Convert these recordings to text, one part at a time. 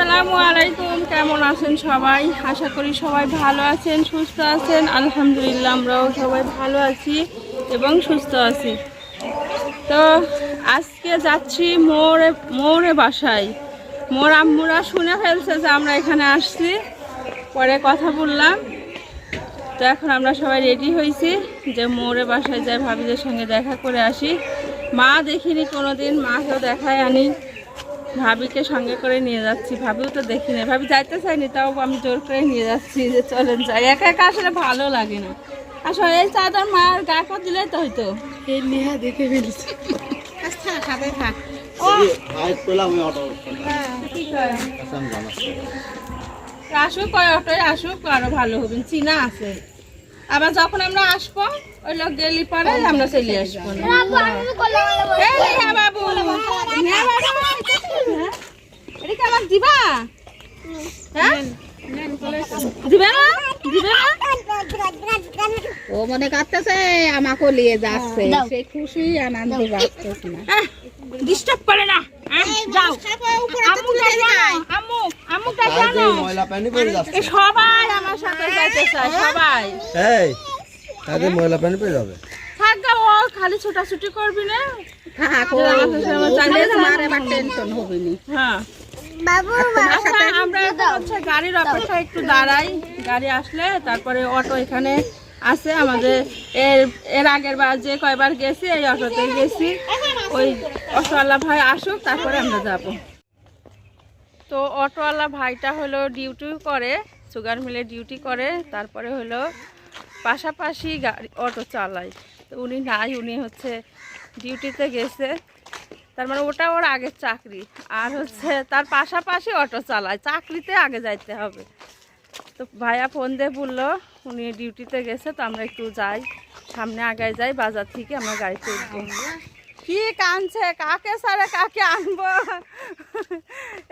আসসালামু আলাইকুম, কেমন আছেন সবাই? আশা করি সবাই ভালো আছেন, সুস্থ আছেন। আলহামদুলিল্লাহ, আমরাও সবাই ভালো আছি এবং সুস্থ আছি। তো আজকে যাচ্ছি মোরে মোরে বাসায়। মোর আম্মুরা শুনে ফেলছে যে আমরা এখানে আসছি। পরে কথা বললাম। তো এখন আমরা সবাই রেডি হয়েছি যে মোরে বাসায় যাই ভাবিদের সঙ্গে দেখা করে আসি। মা দেখিনি কোনোদিন, মাকেও দেখায় আনি। ভাবিকে সঙ্গে করে নিয়ে যাচ্ছি। ভাবিও তো দেখি না ভাবি যাইতে চাইনি তাও আমি জোর করে নিয়ে যাচ্ছি যে চলেন যাই। একা একা আসলে ভালো লাগে না। আসলে এই চাদর মার গা কর দিলেই তো হয়তো এই নেহা দেখে ফেলেছি। আচ্ছা জানাচ্ছি আসুক কয় অটোয় আসুক আরও ভালো হবে। চিনা আছে। আবার যখন আমরা আসব ওই লোক গেলি পরে আমরা চলে আসব। হ্যাঁ বাবু। হ্যাঁ? বাবু? এটা আমার দিবা দিবে না? দিবে না? ও মনে করতেছে আমাকে নিয়ে যাচ্ছে। সে খুশি আনন্দ না ডিস্টার্ব করে না। হ্যাঁ, যাও। আম্মু আম্মু আম্মু সবাই আমার সাথে যাইতে চায় সবাই। এই। এই ময়লা পানি পড়ে যাবে। থাক ও খালি ছোটাছুটি করবি না। হ্যাঁ। আচ্ছা আমরা হচ্ছে গাড়ির অপেক্ষা একটু দাঁড়াই। গাড়ি আসলে তারপরে অটো এখানে আছে। আমাদের এর এর আগের বার যে কয়বার গেছি এই অটোতে গেছি। ওই অটোওয়ালা ভাই আসুক তারপরে আমরা যাব। তো অটোওয়ালা ভাইটা হলো ডিউটি করে সুগার মিলে ডিউটি করে তারপরে হলো পাশাপাশি গাড়ি, অটো চালায় তো উনি নাই, উনি হচ্ছে ডিউটিতে গেছে। তার মানে ওটা ওর আগের চাকরি। আর হচ্ছে তার পাশাপাশি অটো চালায়। চাকরিতে আগে যাইতে হবে। তো ভাইয়া ফোন দিয়ে বলল, উনি ডিউটিতে গেছে, তো আমরা একটু যাই। সামনে আগায় যাই, বাজার থেকে আমরা গাড়িতে উঠবো। কি কানছে কাকে সারে কাকে আনব?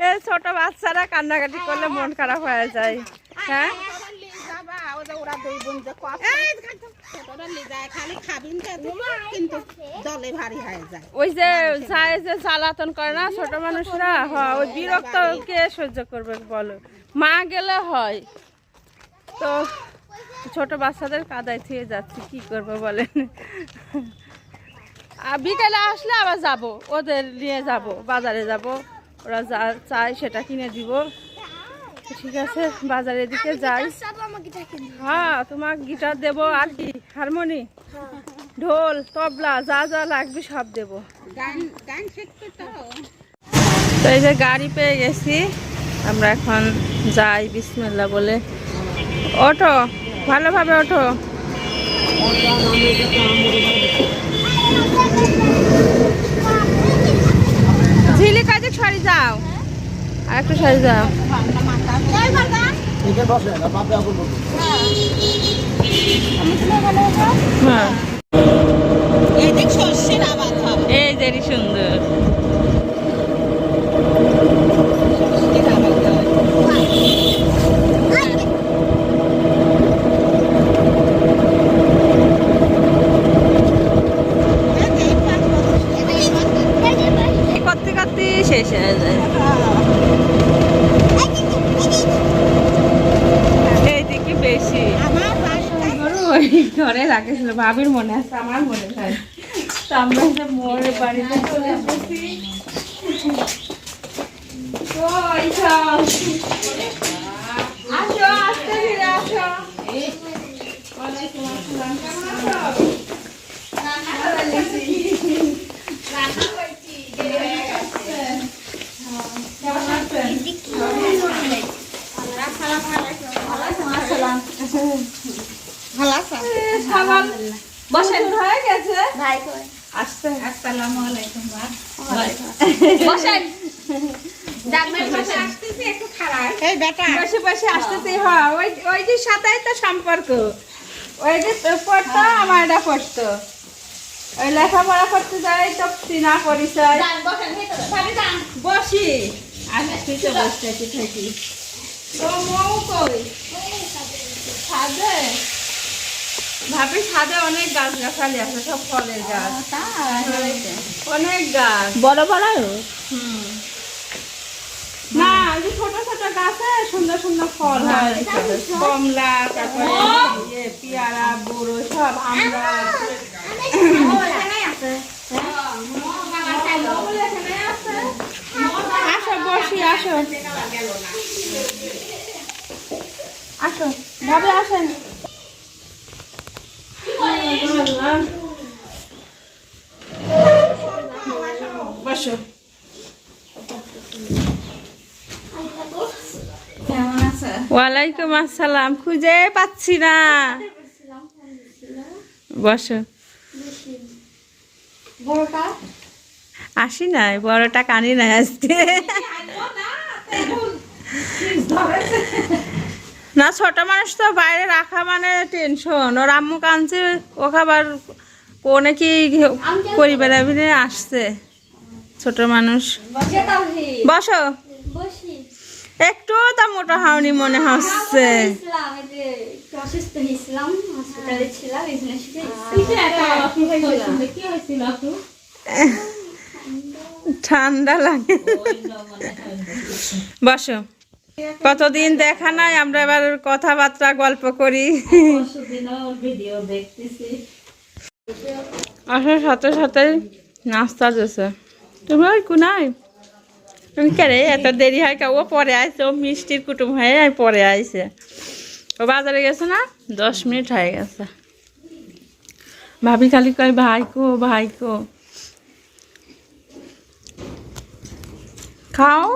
এই ছোট বাচ্চারা কান্নাকাটি করলে মন খারাপ হয়ে যায়। হ্যাঁ? দুই ওই যে যায় যে জ্বালাতন করে না ছোট মানুষরা হয় ওই বিরক্ত কে সহ্য করবে বলো। মা গেলে হয়। তো ছোট বাচ্চাদের কাদায় থুয়ে যাচ্ছি, কি করব বলেন? বিকেলে আসলে আবার যাব, ওদের নিয়ে যাব, বাজারে যাব। ওরা যা চায় সেটা কিনে দিব। ঠিক আছে বাজারের দিকে যাই। হ্যাঁ তোমার গিটার দেবো আর কি হারমোনি ঢোল তবলা যা যা লাগবে সব দেবো। তো এই যে গাড়ি পেয়ে গেছি আমরা এখন যাই বিসমিল্লা বলে। ওঠো ভালোভাবে ওঠো ঝিলি কাজে সরি যাও আর একটু সরি যাও। হ্যাঁ। এদিক সর্ষের আবাদ হবে। এই যে সুন্দর সর্ষের আবাদ হবে এই করতে করতে শেষ হয়ে যায় এই দিকে বেশি আমার বাসায় গরু ওই ঘরে রাখেছিল ভাবির মনে আছে আমার মনে হয় তো আমরা যে মোড়ের বাড়িতে চলে এসেছি। আসো আস্তে ধীরে আসো। ওয়ালাইকুম আসসালাম, বসেন। হয়ে গেছে। ভাই আসতে আসসালামু আলাইকুম বসেন। ডাক্তার পাশে আসতেছি একটু খারাপ। এই বেটা। বসে বসে আসতেছি হ্যাঁ ওই যে সাথেই তো সম্পর্ক। ওই যে পড়তো আমার এটা পড়তো। ওই লেখাপড়া করতে যাই তো চিনা পরিচয়। বসি। আসছি তো বসতে থাকি। তো মৌ কই? ছাদে ভাবি ছাদে অনেক গাছ গাছালি আছে সব ফলের গাছ। অনেক গাছ। বড় বড়? হুম। না ওই যে ছোট ছোট গাছে সুন্দর সুন্দর ফল হয় কমলা তারপরে ইয়ে পেয়ারা বড়ো সব আমরা আসো বসি আসো। আসো ভাবে আসেন। বসো ওয়ালাইকুম আসসালাম খুঁজে পাচ্ছি না। বসো। আসি নাই বড়টা কানি নাই আজকে। না ছোট মানুষ তো বাইরে রাখা মানে টেনশন ওর আম্মু কানছে ও খাবার কোনে কি পরিবার আসছে। ছোট মানুষ। বসো। একটু তা মোটা হাওনি মনে হচ্ছে। ঠান্ডা লাগে। বসো। কতদিন দেখা নাই, আমরা এবার কথাবার্তা, গল্প করি। আসার সাথে সাথে নাস্তা দিয়েছে তুমি ওই কুনাই। তুমি কে রে এত দেরি হয় কা ও পরে আইছে ও মিষ্টির কুটুম হয়ে আর পরে আইছে। ও বাজারে গেছে না? দশ মিনিট হয়ে গেছে। ভাবি খালি কয় ভাই কো ভাই কো। খাও।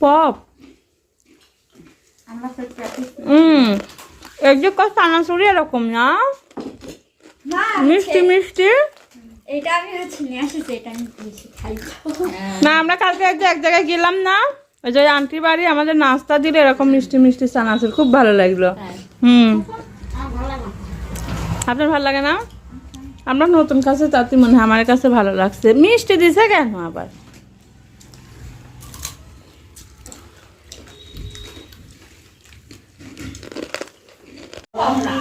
পপ। হুম এই যে কত চানাচুরি এরকম না? মিষ্টি মিষ্টি? এটা আমি হচ্ছে নিয়ে আসিছি এটা আমি খাই। না আমরা কালকে এক এক জায়গায় গেলাম না ওই যে আন্টি বাড়ি আমাদের নাস্তা দিলে এরকম মিষ্টি মিষ্টি চানাচুর খুব ভালো লাগল। হুম। আপনার ভালো লাগে না? আমরা নতুন কাছে তাতে মনে হয় আমার কাছে ভালো লাগছে। মিষ্টি দিছে কেন আবার?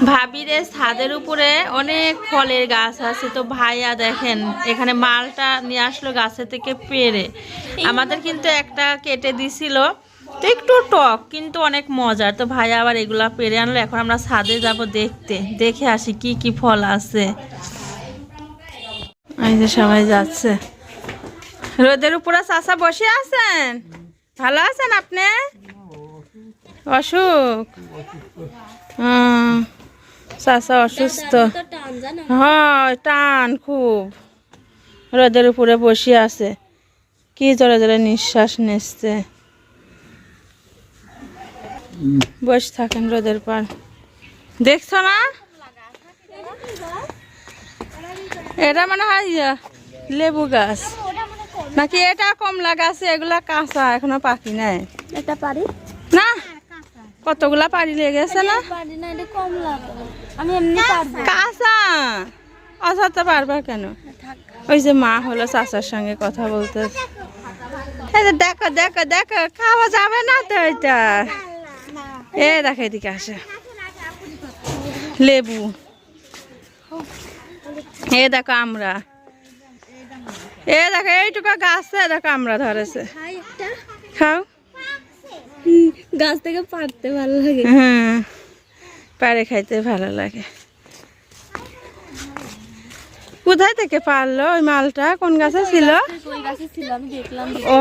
ভাবিরে ছাদের উপরে অনেক ফলের গাছ আছে। তো ভাইয়া দেখেন, এখানে মালটা নিয়ে আসলো গাছে থেকে পেরে। আমাদের কিন্তু একটা কেটে দিছিল। তো একটু টক, কিন্তু অনেক মজার। তো ভাইয়া আবার এগুলা পেরে আনলো। এখন আমরা ছাদে যাব দেখতে। দেখে আসি কি কি ফল আছে। যে সবাই যাচ্ছে। রোদের উপরে চাষা বসে আছেন? ভালো আছেন আপনি? অসুখ? চাষা অসুস্থ। তো টান হয় টান খুব। রোদের উপরে বসে আছে। কি জোরে জোরে নিঃশ্বাস নিচ্ছে। বসে থাকেন রোদের পর। দেখছ না? এটা মানে হয় ইয়া, লেবু গাছ। নাকি এটা কমলা গাছ? এগুলা কাঁচা এখনও পাকি নাই। এটা পারি। না? কতগুলা পাড়ি না? না লাগে আমি এমনি পারব। কাঁচা? অসাতে পারবা কেন? ওই যে মা হলো চাচার সঙ্গে কথা বলতে এই দেখো দেখো দেখো খাওয়া যাবে না তো এটা। এ দেখো এদিকে আসে। লেবু। এ দেখো আমরা। এ দেখো এইটুকু গাছে দেখো আমরা ধরেছে। খাও। গাছ থেকে পারতে ভালো লাগে। হ্যাঁ পাড়ে খাইতে ভালো লাগে। কোথায় থেকে পারল ওই মালটা? কোন গাছে ছিল? ও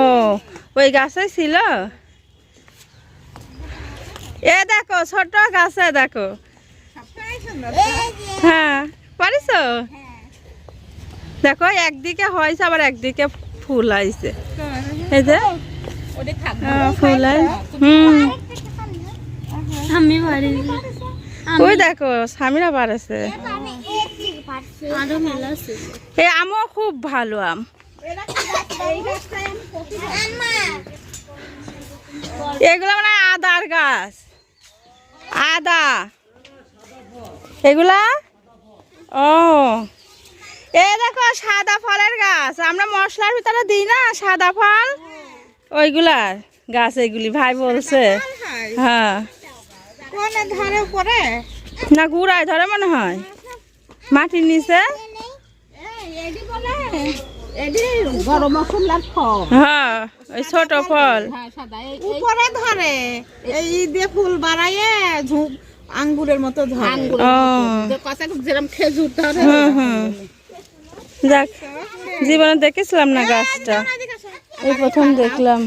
ওই গাছে ছিল? এ দেখো ছোট গাছে দেখো। হ্যাঁ পারিস দেখো একদিকে হয়েছে আবার একদিকে ফুল আইছে। এই যে ফুল হুম। আমি পারি ওই দেখো স্বামীরা পারেছে আছে। এই আমও খুব ভালো আম। এগুলো মানে আদার গাছ। আদা। এগুলা? ও। এ দেখো সাদা ফলের গাছ। আমরা মশলার ভিতরে দিই না সাদা ফল? ওইগুলার গাছ এগুলি ভাই বলছে। হ্যাঁ? না গুড়ায় ধরে মনে হয়। মাটির নিচে? হ্যাঁ ওই ছোট ফল। উপরে ধরে। এই দিয়ে ফুল ঝুঁক আঙ্গুরের মতো ধরে। যেরকম খেজুর ধরে যাক জীবনে দেখেছিলাম না গাছটা। এই প্রথম দেখলাম।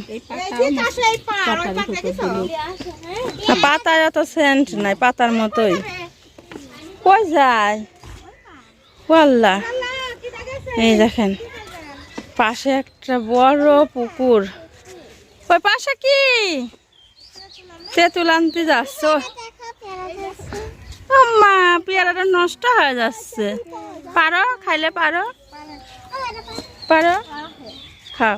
পাতার অত সেন্ট নাই পাতার মতোই। কই যায়? ওয়াল্লা এই দেখেন পাশে একটা বড় পুকুর। ওই পাশে কি? তেঁতুল আনতে যাচ্ছ? মা পেয়ারাটা নষ্ট হয়ে যাচ্ছে। পারো খাইলে পারো? পারো খাও।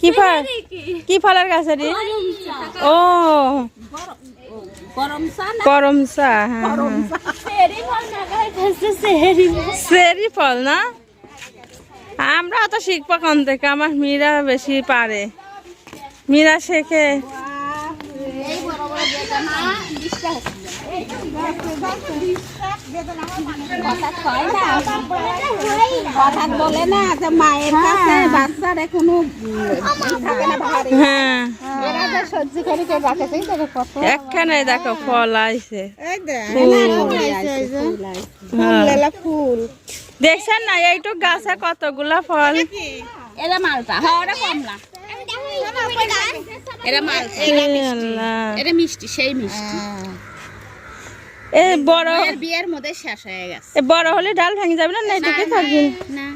কি ফল? কি ফলের গাছ এটি? ও। গরম চা হ্যাঁ সেরি ফল না আমরা অত শিখব কোন থেকে? আমার মীরা বেশি পারে। মীরা শেখে। কথা বলে না যে মায়ের কাছে বাচ্চার এখনও থাকে না ভারী। হ্যাঁ। এরা যে সহ্য করে কে রাখেছে দেখো কত একখানে দেখো ফল আইছে। ফুল হ্যাঁ। দেখছেন না এইটুক গাছে কতগুলা ফল? এরা মালটা। হ্যাঁ ওরা কমলা। এরা মালটা। এ আল্লাহ। এটা মিষ্টি সেই মিষ্টি। এ বড় এর বিয়ের মধ্যে শেষ হয়ে গেছে। এ বড় হলে ডাল ভেঙে যাবে না? না এটুকু থাকবে। না।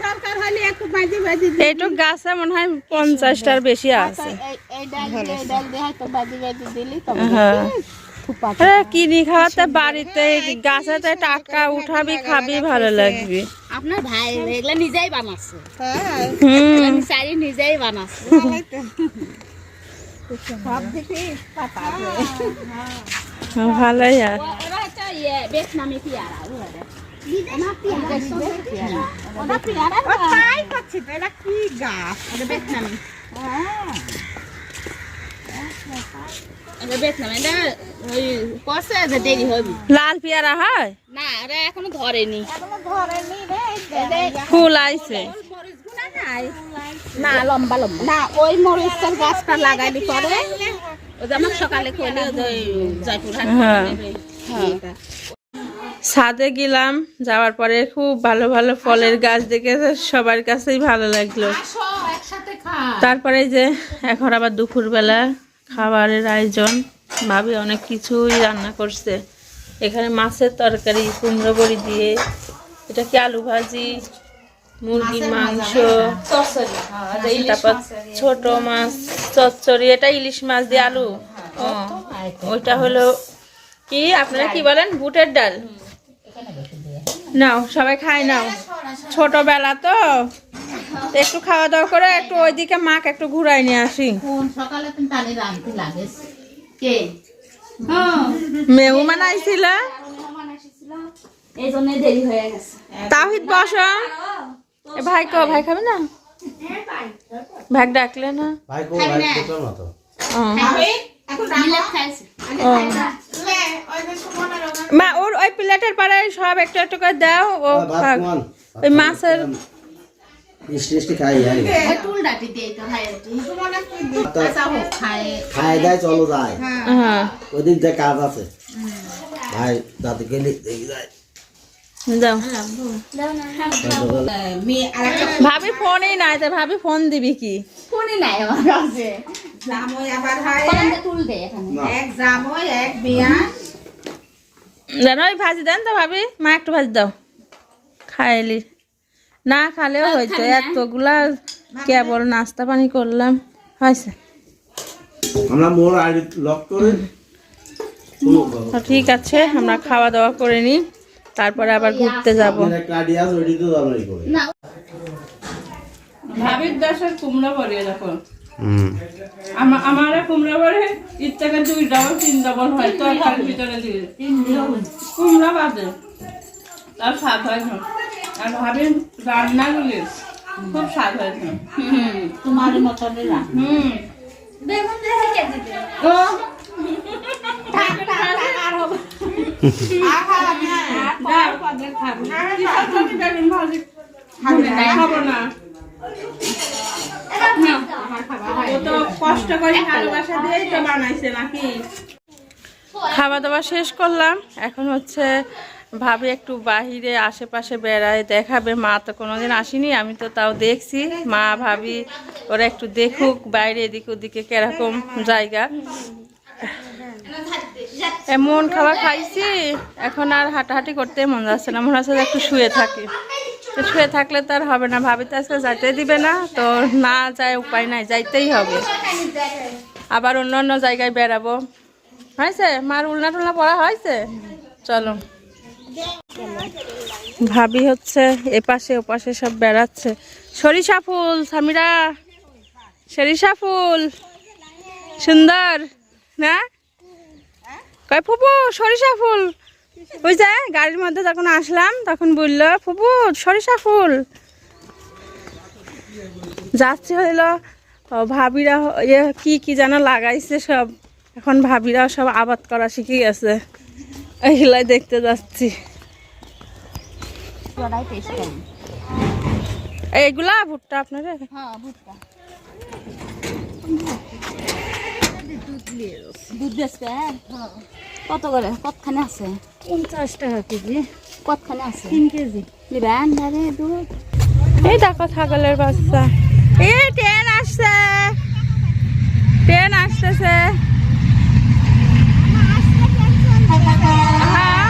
দরকার হলে একটু বাজি বাজি এইটুক গাছে মনে হয় পঞ্চাশটার বেশি আছে। এই এই ডাল এই ডাল দিয়ে হয়তো বাজি বাজি দিলি তবে হ্যাঁ। হ্যাঁ, কিনি খাওয়াতে বাড়িতে গাছেতে টাটকা উঠাবি খাবি ভালো লাগবে। আপনার ভাই এগুলা নিজেই বানাচ্ছে। হুম। নিজেই বানাচ্ছে। সব দিকে পাতা ভালোই আর ওরা ইয়ে পেয়ারা ওরা তাই করছি তো এটা কি গাছ? লাল পেয়ারা হয়? না এখনও ধরেনি। এখনও ধরেনি রে ফুল আইছে। না লম্বা লম্বা। না ওই মরিচের গাছটা লাগাইলি পরে। ওই যে আমার সকালে কইলে ওই যে হ্যাঁ। ছাদে গেলাম যাওয়ার পরে খুব ভালো ভালো ফলের গাছ দেখে সবার কাছেই ভালো লাগল। তারপরে যে এখন আবার দুপুরবেলা খাবারের আয়োজন। ভাবি অনেক কিছুই রান্না করছে। এখানে মাছের তরকারি কুমড়ো বড়ি দিয়ে। এটা কি আলু ভাজি? মুরগির মাংস তারপর ছোট মাছ। চচ্চড়ি এটা ইলিশ মাছ দিয়ে আলু। ও, ওইটা হলো কি আপনারা কি বলেন? বুটের ডাল। নাও সবাই খাই নাও। ছোটবেলা তো। একটু খাওয়া দাওয়া করে একটু ওইদিকে মাকে একটু ঘুরাই নিয়ে আসি। সকালে তুমি তাহলে রাখতে লাগে কে? মেহমান আইছিল এই জন্য দেরি হয়ে গেছে। তাহিদ বস। ভাই কো ভাই খাবে না? ভাগ ডাকলে না? ভাই কো ভাই কোথাও না তো। মা ওর ওই প্লেটের পাড়ায় সব একটু একটু করে দাও ও ভাত ওই মাছের মিষ্টি মিষ্টি খাই দিয়ে তো ভাই আচ্ছা চলো যায়। হ্যাঁ। ওদিক দিয়ে কাজ আছে। ভাই দাদি গেলে দেখি যায়। ভাবি ফোনই নাই তো ভাবি ফোন দিবি কি? ফোনই নাই আমার কাছে। জামই আবার হয় তুল দে এখানে। না। এক জামই এক বিয়া জানো ওই ভাজি দেন তো ভাবি মা একটু ভাজি দাও। খাইলি। না খালেও হয়েছে এতগুলা কেবল নাস্তা পানি করলাম হয়েছে। আমরা মোর আইডি লক করে ঠিক আছে আমরা খাওয়া দাওয়া করে নিই। তারপরে আবার ঘুরতে যাব। ভাবির কুমড়া দেখো। আমার কুমড়া করে দুই ডাবল তিন ডাবল হয় তো তার ভিতরে দিয়ে। কুমড়া বাদে তার স্বাদ হয় না। আর ভাবির রান্নাগুলি খুব স্বাদ হয়েছে তোমার মতনই না হুম। বেগুন দেখে ও। খাব না ও তো কষ্ট করে ভালোবাসা দিয়েই তো বানাইছে নাকি খাওয়া দাওয়া শেষ করলাম। এখন হচ্ছে ভাবি একটু বাহিরে আশেপাশে বেড়ায় দেখাবে। মা তো কোনোদিন আসেনি, আমি তো তাও দেখছি। মা, ভাবি, ওরা একটু দেখুক, বাইরে এদিক ওদিকে কীরকম জায়গা। এমন খাবার খাইছি, এখন আর হাঁটাহাঁটি করতে মন যাচ্ছে না, মনে হচ্ছে একটু শুয়ে থাকি। শুয়ে থাকলে তো আর হবে না, ভাবি তো আজকে যাইতে দিবে না, তো না যায় উপায় নাই, যাইতেই হবে। আবার অন্য অন্য জায়গায় বেড়াবো। হয়েছে? মার উলনা টুলনা পড়া হয়েছে? চলো। ভাবি হচ্ছে এপাশে ওপাশে সব বেড়াচ্ছে। সরিষা ফুল, সামিরা। সরিষা ফুল। সুন্দর, না? কয় ফুপু সরিষা ফুল। ওই যে গাড়ির মধ্যে যখন আসলাম তখন বলল ফুপু সরিষা ফুল। যাচ্ছে হইল ভাবিরা ইয়ে কি কি যেন লাগাইছে সব। এখন ভাবিরা সব আবাদ করা শিখে গেছে। এইগুলাই দেখতে যাচ্ছি। এইগুলা ভুট্টা আপনারা হ্যাঁ ভুট্টা। দুধ বেচবে কত করে? কতখানে আছে? পঞ্চাশ টাকা কেজি। কতখানে আছে? তিন কেজি। নিবেন দাঁড়ে দুধ? এই দেখো ছাগলের বাচ্চা। এই ট্রেন আসছে। ট্রেন আসতেছে। হ্যাঁ।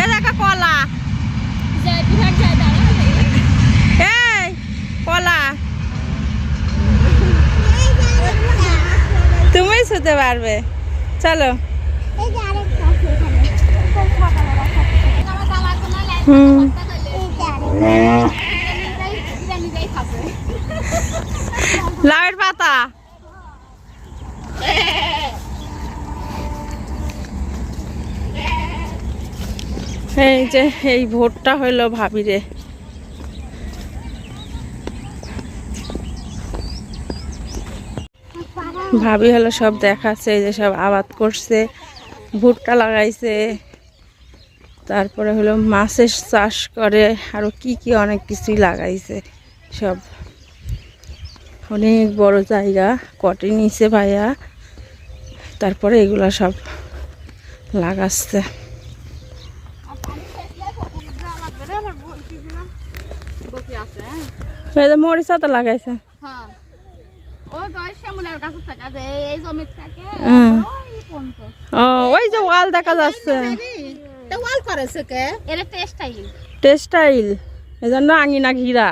এ কলা। এই কলা তুমি শুতে পারবে। চলো। হুম। পাতা। এই যে, এই ভোটটা হইল ভাবিরে। ভাবি হলো সব দেখাচ্ছে, এই যে সব আবাদ করছে, ভুট্টা লাগাইছে। তারপরে হলো মাছের চাষ করে, আরও কি কি অনেক কিছুই লাগাইছে, সব। অনেক বড় জায়গা, কটে নিচে ভাইয়া। তারপরে এগুলা সব লাগাচ্ছে। এই যে মরিচা তো লাগাইছে। হ্যাঁ। ওই যে এই জমি থাকে ওই পঞ্চাশ ও ওই যে ওয়াল দেখা যাচ্ছে। তো ওয়াল করেছে কে? এর টেস্টাই টেক্সটাইল এই জন্য আঙিনা ঘিরা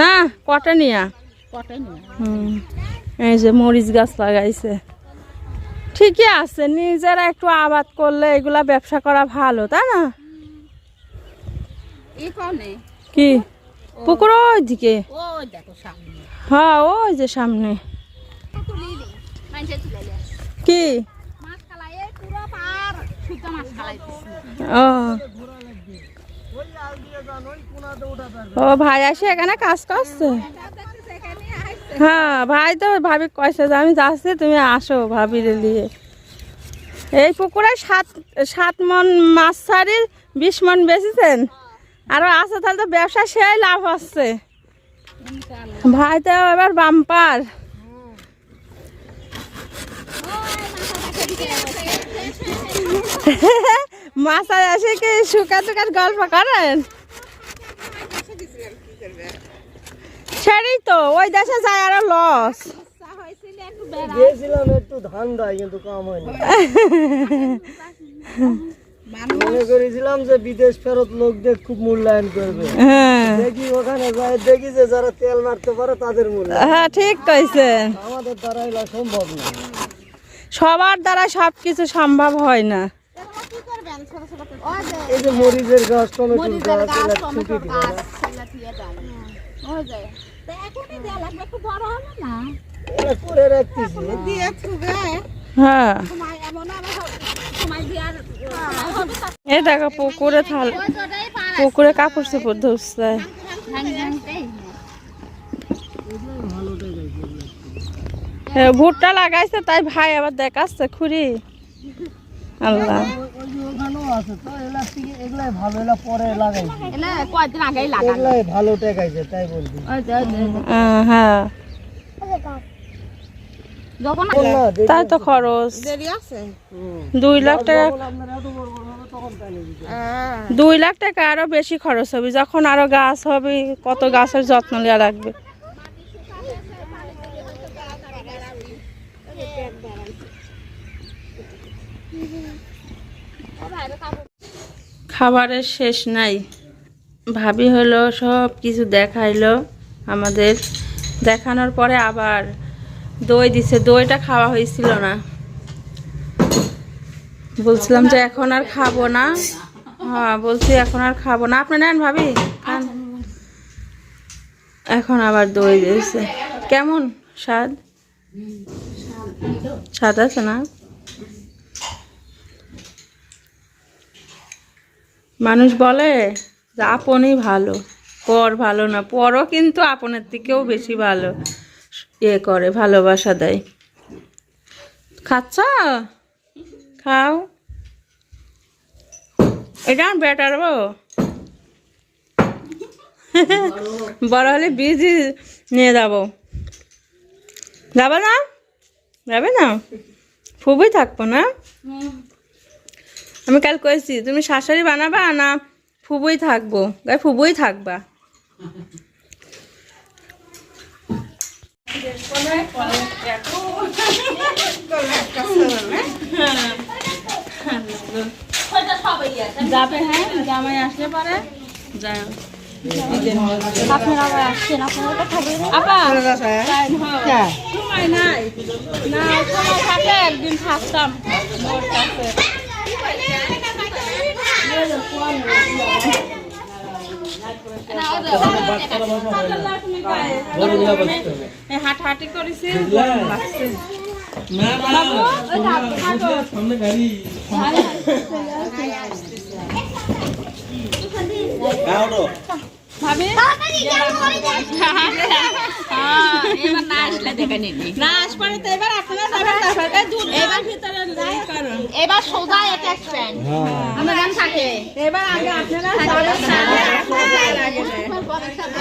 না কটনিয়া কটে নিয়ে হুম এই যে মরিচ গাছ লাগাইছে। ঠিকই আছে নিজেরা একটু আবাদ করলে এগুলা ব্যবসা করা ভালো তাই না? কি? পুকুর ওই দিকে হ্যাঁ ওই যে সামনে। কি? ও ভাই আসে এখানে কাজ করছে? হ্যাঁ ভাই তো ভাবি কয়েছে, যে আমি যাচ্ছি, তুমি আসো ভাবির নিয়ে। এই পুকুরে সাত সাত মন মাছ ছাড়ি বিশ মন বেচেছেন? আরও আছে, তাহলে তো ব্যবসা সেই লাভ হচ্ছে ভাই তো এবার বাম্পার। মাছ আসে কি শুকা টুকার গল্প করেন? সেটাই তো ওই দেশে যায় আরও লস গিয়েছিলাম একটু ধান দেয় কিন্তু কাম হয়নি। মনে করেছিলাম যে বিদেশ ফেরত লোকদের খুব মূল্যায়ন করবে। হ্যাঁ। দেখি ওখানে যাই দেখি যে যারা তেল মারতে পারে তাদের মূল্য হ্যাঁ ঠিক কইছেন আমাদের দ্বারা এগুলো সম্ভব না। সবার দ্বারা সব কিছু সম্ভব হয় না। এই যে মরিচের গাছ টমেটোর গাছ ছুটি হয়ে যায়। দিয়ে হ্যাঁ পুকুরে পুকুরে কাপড় চোপড় ধুচ্ছে এ, ভুট্টা লাগাইছে তাই ভাই আবার দেখাচ্ছে খুরি আল্লাহ। তাই হ্যাঁ তো খরচ। দুই লাখ টাকা নিবি দুই লাখ টাকা আরও বেশি খরচ হবে। যখন আরও গাছ হবে কত গাছের যত্ন নেওয়া লাগবে? খাবারের শেষ নাই। ভাবি হলো, সব কিছু দেখাইলো আমাদের। দেখানোর পরে আবার দই দিছে। দইটা খাওয়া হয়েছিল না। বলছিলাম যে এখন আর খাব না। হ্যাঁ বলছি এখন আর খাব না। আপনি নেন ভাবি, খান। এখন আবার দই দিয়েছে। কেমন স্বাদ? স্বাদ আছে না? মানুষ বলে যে আপনই ভালো পর ভালো না, পরও কিন্তু আপনের থেকেও বেশি ভালো ইয়ে করে, ভালোবাসা দেয়। খাচ্ছ? খাও। এটা বেটার বো বড় হলে বীজই নিয়ে যাব। যাবে না? যাবে না? খুবই থাকব না? আমি কাল কয়েছি তুমি শাশুড়ি বানাবা না ফুবুই থাকব? গাই ফুবুই থাকবা। যাবে হ্যাঁ জামাই আসলে পরে। যাও আপনারা আবার আসছেন আপনারা খাবেন। আপা সময় নাই। না সময় থাকলে একদিন থাকতাম হাঁটাহাঁটি করেছে হ্যাঁ ওটো ভাবি এবার না আসলে দেখে নিবি। না আসপারে তো এবার আপনারা যাবেন তারপরে দুধ এবার ভিতরে যাই। করুন এবার সোজা অ্যাটাচমেন্ট আমরা গান থাকে এবার আগে আপনারা যাবেন তারপরে আগে যায়।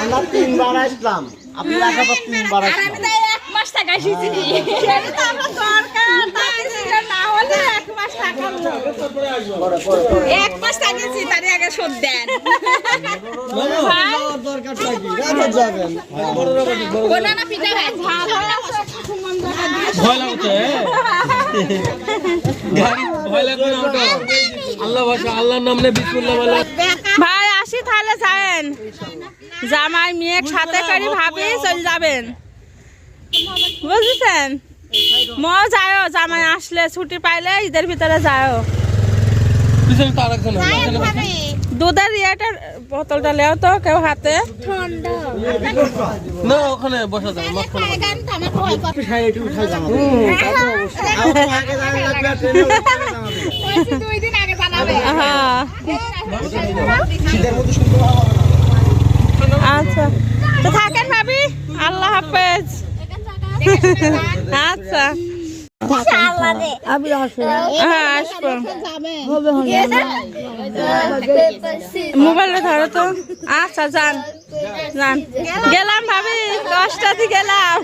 আমরা তিনবার আসলাম। আপনি পর তিনবার আসলাম। এক মাস টাকা এসেছি তো আমরা দরকার তাই এক মাস এক মাস তারে আগে শোধ দেন। বলে। ভাই আসি তাহলে যাবেন জামাই মেয়ে সাথে করে ভাবি চলে যাবেন। বুঝেছেন? ম যাও জামাই আসলে ছুটি পাইলে ঈদের ভিতরে না রাখছে। দুধের ইয়েটার বোতলটা লেও তো কেউ হাতে। না ওখানে বসা যাবে হ্যাঁ। শীতের মধ্যে সুন্দর হাওয়া আচ্ছা। তো থাকেন ভাবি আল্লাহ হাফেজ। আচ্ছা। হ্যাঁ আসব। মোবাইলটা ধরো তো। আচ্ছা যান। যান। গেলাম ভাবি দশটাতে গেলাম।